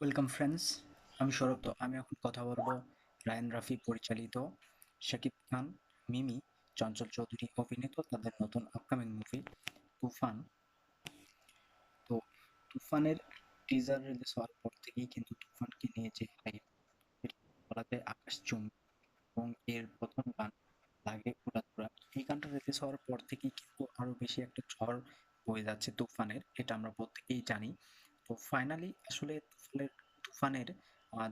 Welcome friends আমি সৌরভ তো, আমি এখন কথা বলব রায়ন রাফি পরিচালিত শাকিব খান, মিমি, চঞ্চল চৌধুরী অভিনীত তাদের নতুন আপকামিং মুভি তুফান। তো তুফানের টিজার রিলিজ হওয়ার পর থেকেই কিন্তু তুফানকে নিয়ে যে হাইপ বলা যায় আকাশ চুম্বি এবং এর প্রথম গান লাগে উড়াধুরা এই গানটা রিলিজ হওয়ার পর থেকেই কিন্তু আরও বেশি একটা ঝড় বয়ে যাচ্ছে তুফানের, এটা আমরা প্রত্যেকেই জানি। তো ফাইনালি আসলে তুফানের তুফানের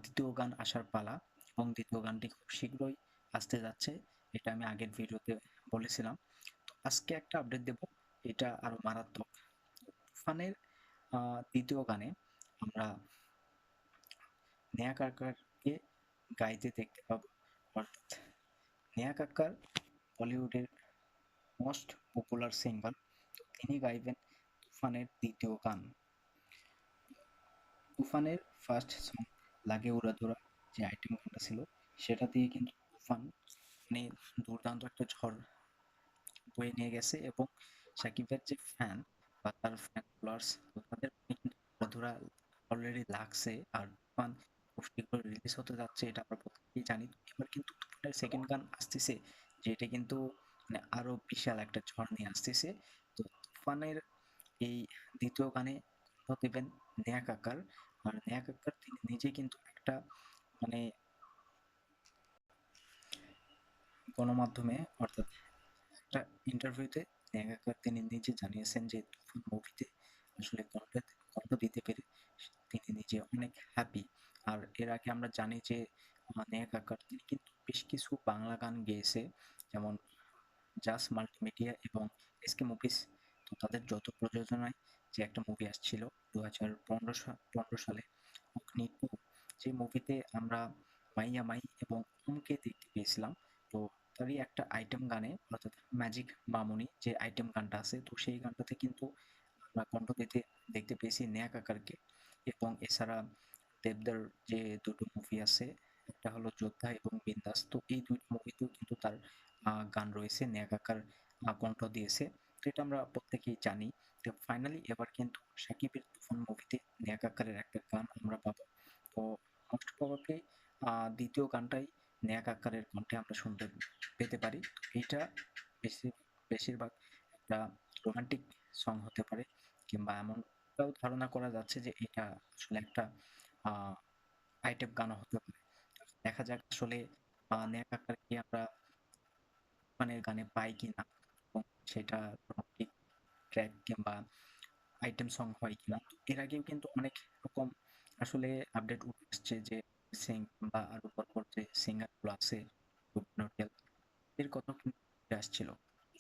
দ্বিতীয় গান আসার পালা এবং দ্বিতীয় গানটি খুব শীঘ্রই আসতে যাচ্ছে, এটা আমি আগের ভিডিওতে বলেছিলাম। তো আজকে একটা আপডেট দেব, এটা আরও মারাত্মক। তুফানের দ্বিতীয় গানে আমরা নেয়া কাকারকে গাইতে দেখতে পাবো। অর্থাৎ নেয়া কাক্কার বলিউডের মোস্ট পপুলার সিঙ্গার তিনি গাইবেন তুফানের দ্বিতীয় গান। তুফানের ফার্স্ট সং লাগে উড়াধুরা যে আইটেম গানটা ছিল, সেটা দিয়ে কিন্তু তুফান মানে দুর্দান্ত একটা ঝড় বয়ে নিয়ে গেছে এবং সাকিবের যে ফ্যান বা তার ফ্যান ফলোয়ার্স তাদের উড়াধুরা অলরেডি লাগছে আর তুফান খুব শীঘ্রই রিলিজ হতে যাচ্ছে, এটা আমরা প্রত্যেকেই জানি। এবার কিন্তু তুফানের সেকেন্ড গান আসতেছে, যেটা কিন্তু মানে আরও বিশাল একটা ঝড় নিয়ে আসতেছে। তো তুফানের এই দ্বিতীয় গানে দেবেন নেয়া কাকার আর নেয়া কাকার তিনি নিজে কিন্তু একটা মানে গণমাধ্যমে অর্থাৎ একটা ইন্টারভিউতে নেয়া কাকার তিনি নিজে জানিয়েছেন যে মুভিতে আসলে কণ্ঠ কণ্ঠ দিতে পেরে তিনি নিজে অনেক হ্যাপি আর এর আগে আমরা জানি যে আহ, নেয়া কাকার তিনি কিন্তু বেশ কিছু বাংলা গান গেয়েছে যেমন জাস মাল্টিমিডিয়া এবং এসকে মুভিস তাদের যৌথ প্রযোজনায় যে একটা মুভি আসছিল দু হাজার পনেরো পনেরো সালে অগ্নি টু, যে মুভিতে আমরা মাইয়া মাই এবং ওমকে দেখতে পেয়েছিলাম তো তারই একটা আইটেম গানে, অর্থাৎ ম্যাজিক মামুনি যে আইটেম গানটা আছে, তো সেই গানটাতে কিন্তু আমরা কণ্ঠ দিতে, দেখতে পেয়েছি নেয়া কাকারকে এবং এছাড়া দেবদার যে দুটো মুভি আছে, একটা হলো যোদ্ধা এবং বিন্দাস, তো এই দুই মুভিতেও কিন্তু তার গান রয়েছে, নেয়া কাকার কণ্ঠ দিয়েছে। এটা আমরা প্রত্যেকেই জানি। তো ফাইনালি এবার কিন্তু সাকিবের তুফান মুভিতে নেয়া কাকারের একটা গান আমরা পাবো। তো মোস্ট প্রবাবলি দ্বিতীয় গানটাই নেয়া কাকারের কণ্ঠে আমরা শুনতে পেতে পারি। তো এইটা বেশি বেশিরভাগ একটা রোমান্টিক সং হতে পারে কিংবা এমনটাও ধারণা করা যাচ্ছে যে এটা আসলে একটা আইটেম গানও হতে পারে। দেখা যাক আসলে আহ, নেয়া কাকারকে আমরা তুফানের গানে পাই কিনা। এবং সেটা ট্র্যাক কিংবা আইটেম সং হয় কিনা। এর আগেও কিন্তু অনেক রকম আসলে আপডেট উঠে আসছে যে সিং বা আরও পরপর যে সিঙ্গারগুলো আছে এর কথা কিন্তু আসছিল।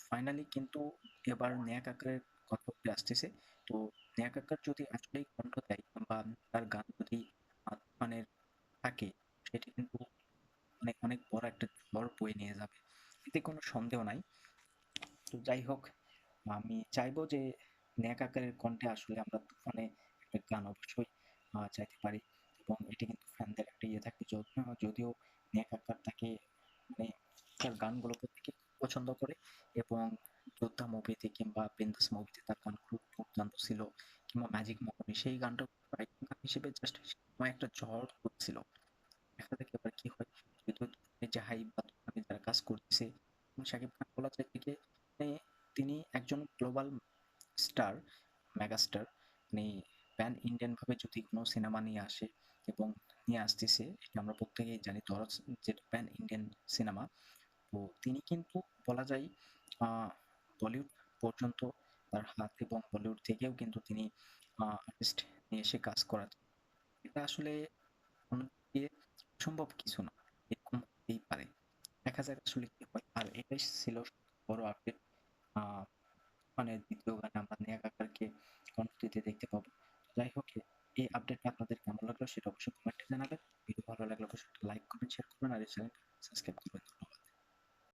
ফাইনালি কিন্তু এবার নেয়া কাকারের কথা আসতেছে। তো নেয়া কাকার যদি আসলেই কণ্ঠ দেয় বা তার গান যদি আহ, থাকে সেটি কিন্তু মানে অনেক বড় একটা ঝড় বয়ে নিয়ে যাবে। এতে কোনো সন্দেহ নাই। তো যাই হোক, আমি চাইব যে নেক আকারের কণ্ঠে আসলে আমরা তুফানে একটা গান অবশ্যই চাইতে পারি। এবং এটি কিন্তু ফ্যানদের একটা ইয়ে থাকবে যদিও যদিও নেক আকার তাকে মানে তার গানগুলো প্রত্যেকে পছন্দ করে এবং যোদ্ধা মুভিতে কিংবা বিন্দাস মুভিতে তার গান খুব দুর্দান্ত ছিল, কিংবা ম্যাজিক মুভি, সেই গানটা গান হিসেবে জাস্ট একটা ঝড় হচ্ছিল। দেখা যাক এবার কি হয়। যদিও যে হাইপ বা যারা কাজ করতেছে শাকিব খান বলা যায় থেকে তিনি একজন গ্লোবাল স্টার, মেগাস্টার মানে প্যান ইন্ডিয়ান ভাবে যদি কোনো সিনেমা নিয়ে আসে এবং নিয়ে আসতেছে, এটা আমরা প্রত্যেকেই জানি, ধরো যেটা প্যান ইন্ডিয়ান সিনেমা, তো তিনি কিন্তু বলা যায় বলিউড পর্যন্ত তার হাত এবং বলিউড থেকেও কিন্তু তিনি আর্টিস্ট নিয়ে এসে কাজ করা, এটা আসলে দিক কিছু না, এরকম হতেই পারে। দেখা যাক আসলে কি হয়। আর এটাই ছিল বড় আপডেট মানে দ্বিতীয় গানে আমরা নিয়ে কাকারকে কণ্ঠ দিতে দেখতে পাবো। যাই হোক, এই আপডেটটা আপনাদের কেমন লাগল সেটা অবশ্যই কমেন্টে জানাবেন। ভিডিও ভালো লাগলে অবশ্যই লাইক করবেন শেয়ার করবেন আর এই চ্যানেলটা